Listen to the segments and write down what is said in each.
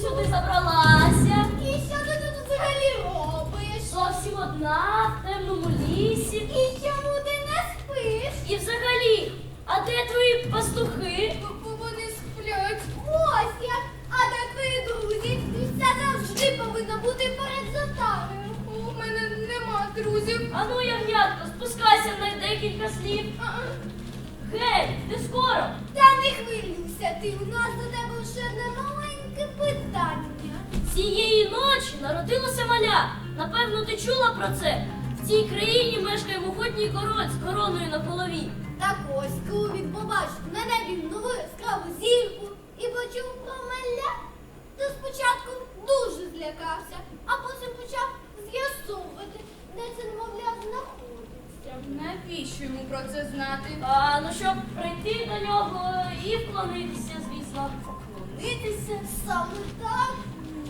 сюди забралася? І що ти тут взагалі робиш? Зовсім одна в темному лісі. І чому ти не спиш? І взагалі, а де твої пастухи? Вони сплять. Ось як. А де твої друзі? Все завжди повинно бути перед затарою. У мене нема друзів. Ану, ягнятко, спускайся на декілька слів. Гей, ти скоро? Та не хвилюйся ти, у нас Цієї ночі народилося маля. Напевно, ти чула про це? В цій країні мешкає мохотній король з короною на голові. Так ось, коли він побачив на небі нову яскраву зірку і почув про маля, то спочатку дуже злякався, а потім почав з'ясовувати, де це немовля знаходиться. Навіщо йому про це знати? А, ну щоб прийти до нього і вклонитися, звісно. Вклонитися саме так.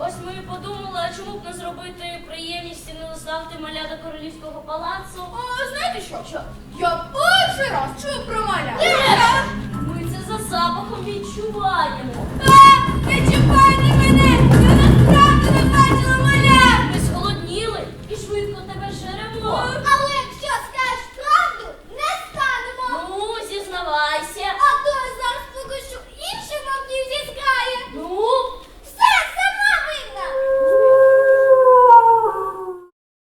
Ось ми подумали, чому б не зробити приємність і не доставити маля до королівського палацу. О, знаєте що? Що? Я перший раз чую про маля. Лера! Ми це за запахом відчуваємо. А, не чіпайте мене! Я насправді не бачила маля! Ми зголодніли і швидко тебе жеремо. Е,